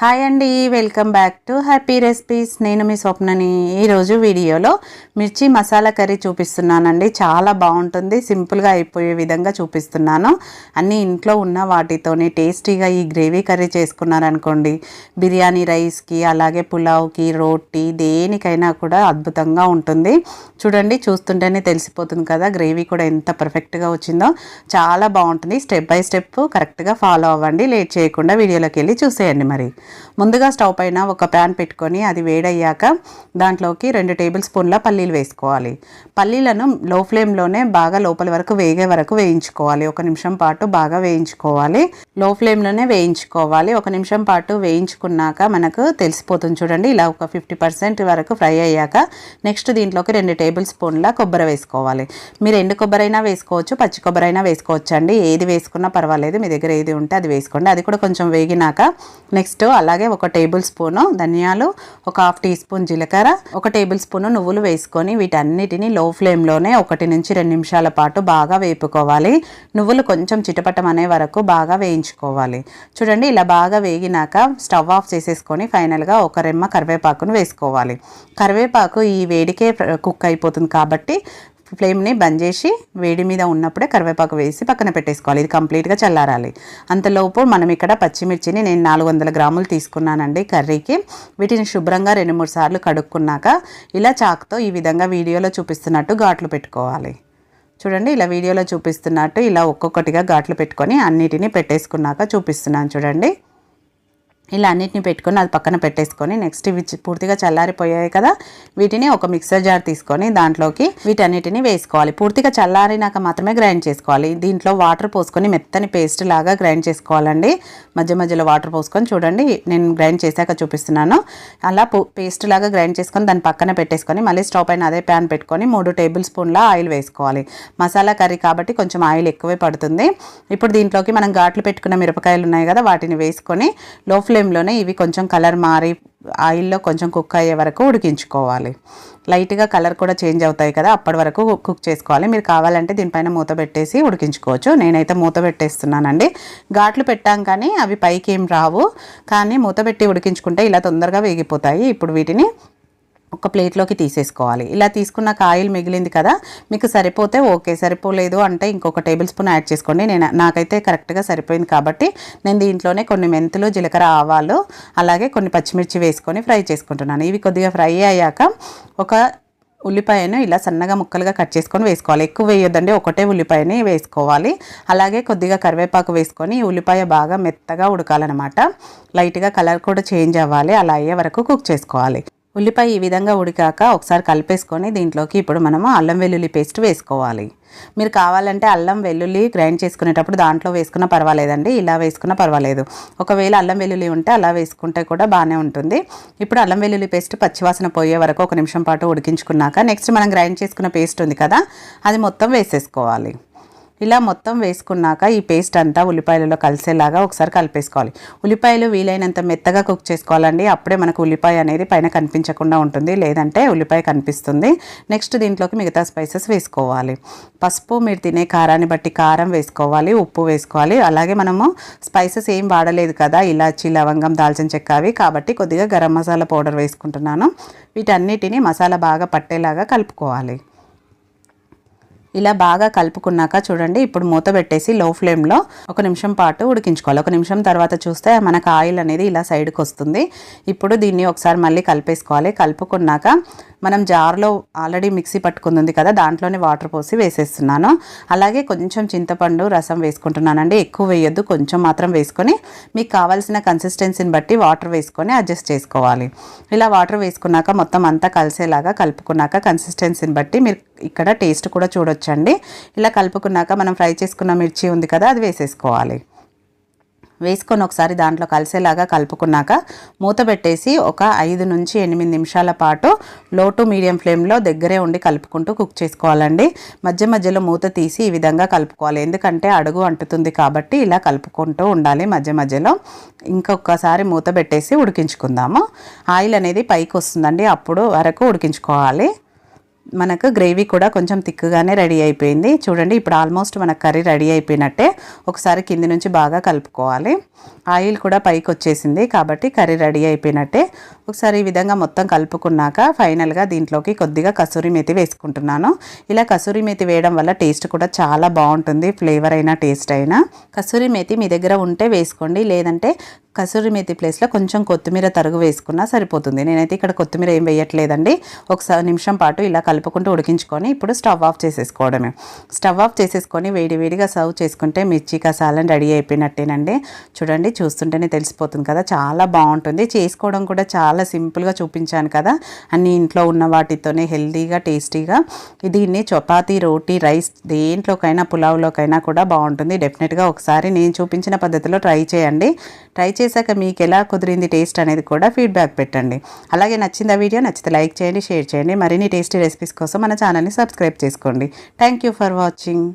Hi అండి welcome back to happy recipes నేను మీ స్వప్నని ఈరోజు వీడియోలో మిర్చి మసాలా కర్రీ చూపిస్తున్నానండి. చాలా బాగుంటుంది. సింపుల్గా అయిపోయే విధంగా చూపిస్తున్నాను. అన్నీ ఇంట్లో ఉన్న వాటితోనే టేస్టీగా ఈ గ్రేవీ కర్రీ చేసుకున్నారనుకోండి. బిర్యానీ రైస్కి అలాగే పులావ్కి రోటీ దేనికైనా కూడా అద్భుతంగా ఉంటుంది. చూడండి చూస్తుంటేనే తెలిసిపోతుంది కదా గ్రేవీ కూడా ఎంత పర్ఫెక్ట్గా వచ్చిందో. చాలా బాగుంటుంది. స్టెప్ బై స్టెప్ కరెక్ట్గా ఫాలో అవ్వండి. లేట్ చేయకుండా వీడియోలోకి వెళ్ళి చూసేయండి మరి. ముందుగా స్టవ్ పైన ఒక ప్యాన్ పెట్టుకొని అది వేడయ్యాక దాంట్లోకి రెండు టేబుల్ స్పూన్ల పల్లీలు వేసుకోవాలి. పల్లీలను లో ఫ్లేమ్లోనే బాగా లోపల వరకు వేగే వరకు వేయించుకోవాలి. ఒక నిమిషం పాటు బాగా వేయించుకోవాలి. లో ఫ్లేమ్లోనే వేయించుకోవాలి. ఒక నిమిషం పాటు వేయించుకున్నాక మనకు తెలిసిపోతుంది చూడండి ఇలా ఒక ఫిఫ్టీ పర్సెంట్ వరకు ఫ్రై అయ్యాక నెక్స్ట్ దీంట్లోకి రెండు టేబుల్ స్పూన్ల కొబ్బరి వేసుకోవాలి. మీరు ఎండు కొబ్బరి అయినా వేసుకోవచ్చు పచ్చి కొబ్బరి అయినా వేసుకోవచ్చు అండి ఏది వేసుకున్నా పర్వాలేదు మీ దగ్గర ఏది ఉంటే అది వేసుకోండి. అది కూడా కొంచెం వేగినాక నెక్స్ట్ అలాగే ఒక టేబుల్ స్పూను ధనియాలు ఒక హాఫ్ టీ స్పూన్ జీలకర్ర ఒక టేబుల్ స్పూను నువ్వులు వేసుకొని వీటన్నిటిని లో ఫ్లేమ్లోనే ఒకటి నుంచి రెండు నిమిషాల పాటు బాగా వేపుకోవాలి. నువ్వులు కొంచెం చిటపటం అనే వరకు బాగా వేయించుకోవాలి. చూడండి ఇలా బాగా వేగినాక స్టవ్ ఆఫ్ చేసేసుకొని ఫైనల్గా ఒక రెమ్మ కరివేపాకును వేసుకోవాలి. కరివేపాకు ఈ వేడికే కుక్ అయిపోతుంది కాబట్టి ఫ్లేమ్ని బంద్ చేసి వేడి మీద ఉన్నప్పుడే కరివేపాకు వేసి పక్కన పెట్టేసుకోవాలి. ఇది కంప్లీట్గా చల్లారాలి. అంతలోపు మనం ఇక్కడ పచ్చిమిర్చిని నేను నాలుగు వందల గ్రాములు తీసుకున్నానండి కర్రీకి. వీటిని శుభ్రంగా రెండు మూడు సార్లు కడుక్కున్నాక ఇలా చాకుతో ఈ విధంగా వీడియోలో చూపిస్తున్నట్టు ఘాట్లు పెట్టుకోవాలి. చూడండి ఇలా వీడియోలో చూపిస్తున్నట్టు ఇలా ఒక్కొక్కటిగా ఘాట్లు పెట్టుకొని అన్నిటినీ పెట్టేసుకున్నాక చూపిస్తున్నాను చూడండి. ఇలా అన్నిటిని పెట్టుకొని అది పక్కన పెట్టేసుకొని నెక్స్ట్ ఇవి పూర్తిగా చల్లారిపోయాయి కదా వీటిని ఒక మిక్సర్ జార్ తీసుకొని దాంట్లోకి వీటన్నిటిని వేసుకోవాలి. పూర్తిగా చల్లారినాక మాత్రమే గ్రైండ్ చేసుకోవాలి. దీంట్లో వాటర్ పోసుకొని మెత్తని పేస్ట్ లాగా గ్రైండ్ చేసుకోవాలండి. మధ్య మధ్యలో వాటర్ పోసుకొని చూడండి నేను గ్రైండ్ చేశాక చూపిస్తున్నాను. అలా పేస్ట్ లాగా గ్రైండ్ చేసుకొని దాన్ని పక్కన పెట్టేసుకొని మళ్ళీ స్టవ్ పైన అదే ప్యాన్ పెట్టుకొని మూడు టేబుల్ స్పూన్ల ఆయిల్ వేసుకోవాలి. మసాలా కర్రీ కాబట్టి కొంచెం ఆయిల్ ఎక్కువే పడుతుంది. ఇప్పుడు దీంట్లోకి మనం ఘాట్లు పెట్టుకున్న మిరపకాయలు ఉన్నాయి కదా వాటిని వేసుకొని లో ఫ్లేమ్లోనే ఇవి కొంచెం కలర్ మారి ఆయిల్లో కొంచెం కుక్ అయ్యే వరకు ఉడికించుకోవాలి. లైట్గా కలర్ కూడా చేంజ్ అవుతాయి కదా అప్పటి వరకు కుక్ చేసుకోవాలి. మీరు కావాలంటే దీనిపైన మూత పెట్టేసి ఉడికించుకోవచ్చు. నేనైతే మూత పెట్టేస్తున్నానండి. ఘాట్లు పెట్టాం కానీ అవి పైకి ఏం రావు. కానీ మూత పెట్టి ఉడికించుకుంటే ఇలా తొందరగా వేగిపోతాయి. ఇప్పుడు వీటిని ఒక ప్లేట్లోకి తీసేసుకోవాలి. ఇలా తీసుకున్నాక ఆయిల్ మిగిలింది కదా మీకు సరిపోతే ఓకే సరిపోలేదు అంటే ఇంకొక టేబుల్ స్పూన్ యాడ్ చేసుకోండి. నేను నాకైతే కరెక్ట్గా సరిపోయింది కాబట్టి నేను దీంట్లోనే కొన్ని మెంతులు జీలకర్ర ఆవాలు అలాగే కొన్ని పచ్చిమిర్చి వేసుకొని ఫ్రై చేసుకుంటున్నాను. ఇవి కొద్దిగా ఫ్రై అయ్యాక ఒక ఉల్లిపాయను ఇలా సన్నగా ముక్కలుగా కట్ చేసుకొని వేసుకోవాలి. ఎక్కువ వేయొద్దండి ఒకటే ఉల్లిపాయని వేసుకోవాలి. అలాగే కొద్దిగా కరివేపాకు వేసుకొని ఉల్లిపాయ బాగా మెత్తగా ఉడకాలన్నమాట. లైట్గా కలర్ కూడా చేంజ్ అవ్వాలి అలా అయ్యే వరకు కుక్ చేసుకోవాలి. ఉల్లిపాయ ఈ విధంగా ఉడికాక ఒకసారి కలిపేసుకొని దీంట్లోకి ఇప్పుడు మనము అల్లం వెల్లుల్లి పేస్ట్ వేసుకోవాలి. మీరు కావాలంటే అల్లం వెల్లుల్లి గ్రైండ్ చేసుకునేటప్పుడు దాంట్లో వేసుకున్నా పర్వాలేదండి ఇలా వేసుకున్నా పర్వాలేదు. ఒకవేళ అల్లం వెల్లుల్లి ఉంటే అలా వేసుకుంటే కూడా బాగానే ఉంటుంది. ఇప్పుడు అల్లం వెల్లుల్లి పేస్ట్ పచ్చివాసన పోయే వరకు ఒక నిమిషం పాటు ఉడికించుకున్నాక నెక్స్ట్ మనం గ్రైండ్ చేసుకున్న పేస్ట్ ఉంది కదా అది మొత్తం వేసేసుకోవాలి. ఇలా మొత్తం వేసుకున్నాక ఈ పేస్ట్ అంతా ఉల్లిపాయలలో కలిసేలాగా ఒకసారి కలిపేసుకోవాలి. ఉల్లిపాయలు వీలైనంత మెత్తగా కుక్ చేసుకోవాలండి. అప్పుడే మనకు ఉల్లిపాయ అనేది పైన కనిపించకుండా ఉంటుంది. లేదంటే ఉల్లిపాయ కనిపిస్తుంది. నెక్స్ట్ దీంట్లోకి మిగతా స్పైసెస్ వేసుకోవాలి. పసుపు మీరు తినే కారాన్ని బట్టి కారం వేసుకోవాలి ఉప్పు వేసుకోవాలి. అలాగే మనము స్పైసెస్ ఏం వాడలేదు కదా ఇలాచి లవంగం దాల్చిన చెక్క అవి. కాబట్టి కొద్దిగా గరం మసాలా పౌడర్ వేసుకుంటున్నాను. వీటన్నిటిని మసాలా బాగా పట్టేలాగా కలుపుకోవాలి. ఇలా బాగా కలుపుకున్నాక చూడండి ఇప్పుడు మూత పెట్టేసి లో ఫ్లేమ్లో ఒక నిమిషం పాటు ఉడికించుకోవాలి. ఒక నిమిషం తర్వాత చూస్తే మనకు ఆయిల్ అనేది ఇలా సైడ్కి వస్తుంది. ఇప్పుడు దీన్ని ఒకసారి మళ్ళీ కలిపేసుకోవాలి. కలుపుకున్నాక మనం జార్లో ఆల్రెడీ మిక్సీ పట్టుకుంది కదా దాంట్లోనే వాటర్ పోసి వేసేస్తున్నాను. అలాగే కొంచెం చింతపండు రసం వేసుకుంటున్నానండి. ఎక్కువ వేయొద్దు కొంచెం మాత్రం వేసుకొని మీకు కావాల్సిన కన్సిస్టెన్సీని బట్టి వాటర్ వేసుకొని అడ్జస్ట్ చేసుకోవాలి. ఇలా వాటర్ వేసుకున్నాక మొత్తం అంతా కలిసేలాగా కలుపుకున్నాక కన్సిస్టెన్సీని బట్టి మీరు ఇక్కడ టేస్ట్ కూడా చూడొచ్చు. చూడొచ్చండి ఇలా కలుపుకున్నాక మనం ఫ్రై చేసుకున్న మిర్చి ఉంది కదా అది వేసేసుకోవాలి. వేసుకొని ఒకసారి దాంట్లో కలిసేలాగా కలుపుకున్నాక మూత పెట్టేసి ఒక ఐదు నుంచి ఎనిమిది నిమిషాల పాటు లో టు మీడియం ఫ్లేమ్లో దగ్గరే ఉండి కలుపుకుంటూ కుక్ చేసుకోవాలండి. మధ్య మధ్యలో మూత తీసి ఈ విధంగా కలుపుకోవాలి. ఎందుకంటే అడుగు అంటుతుంది కాబట్టి ఇలా కలుపుకుంటూ ఉండాలి మధ్య మధ్యలో. ఇంకొకసారి మూత పెట్టేసి ఉడికించుకుందాము. ఆయిల్ అనేది పైకి వస్తుందండి అప్పుడు వరకు ఉడికించుకోవాలి. మనకు గ్రేవీ కూడా కొంచెం తిక్కుగానే రెడీ అయిపోయింది. చూడండి ఇప్పుడు ఆల్మోస్ట్ మన కర్రీ రెడీ అయిపోయినట్టే. ఒకసారి కింది నుంచి బాగా కలుపుకోవాలి. ఆయిల్ కూడా పైకి వచ్చేసింది కాబట్టి కర్రీ రెడీ అయిపోయినట్టే. ఒకసారి ఈ విధంగా మొత్తం కలుపుకున్నాక ఫైనల్గా దీంట్లోకి కొద్దిగా కసూరి మేతి వేసుకుంటున్నాను. ఇలా కసూరి మేతి వేయడం వల్ల టేస్ట్ కూడా చాలా బాగుంటుంది ఫ్లేవర్ అయినా టేస్ట్ అయినా. కసూరి మేతి మీ దగ్గర ఉంటే వేసుకోండి లేదంటే కసూరి మేతి ప్లేస్లో కొంచెం కొత్తిమీర తరుగు వేసుకున్నా సరిపోతుంది. నేనైతే ఇక్కడ కొత్తిమీర ఏం వేయట్లేదండి. ఒకసారి నిమిషం పాటు ఇలా కలుపుకుంటూ ఉడికించుకొని ఇప్పుడు స్టవ్ ఆఫ్ చేసేసుకోవడమే. స్టవ్ ఆఫ్ చేసేసుకొని వేడివేడిగా సర్వ్ చేసుకుంటే మిర్చి కసాలని రెడీ అయిపోయినట్టేనండి. చూడండి చూస్తుంటేనే తెలిసిపోతుంది కదా చాలా బాగుంటుంది. చేసుకోవడం కూడా చాలా సింపుల్గా చూపించాను కదా. అన్ని ఇంట్లో ఉన్న వాటితోనే హెల్తీగా టేస్టీగా దీన్ని చపాతీ రోటీ రైస్ దేంట్లోకైనా పులావ్లోకైనా కూడా బాగుంటుంది. డెఫినెట్గా ఒకసారి నేను చూపించిన పద్ధతిలో ట్రై చేయండి. ట్రై చేశాక మీకు ఎలా కుదిరింది టేస్ట్ అనేది కూడా ఫీడ్బ్యాక్ పెట్టండి. అలాగే నచ్చింది ఆ వీడియో నచ్చితే లైక్ చేయండి షేర్ చేయండి. మరిన్ని టేస్టీ రెసిపీస్ కోసం మన ఛానల్ని సబ్స్క్రైబ్ చేసుకోండి. Thank you for watching.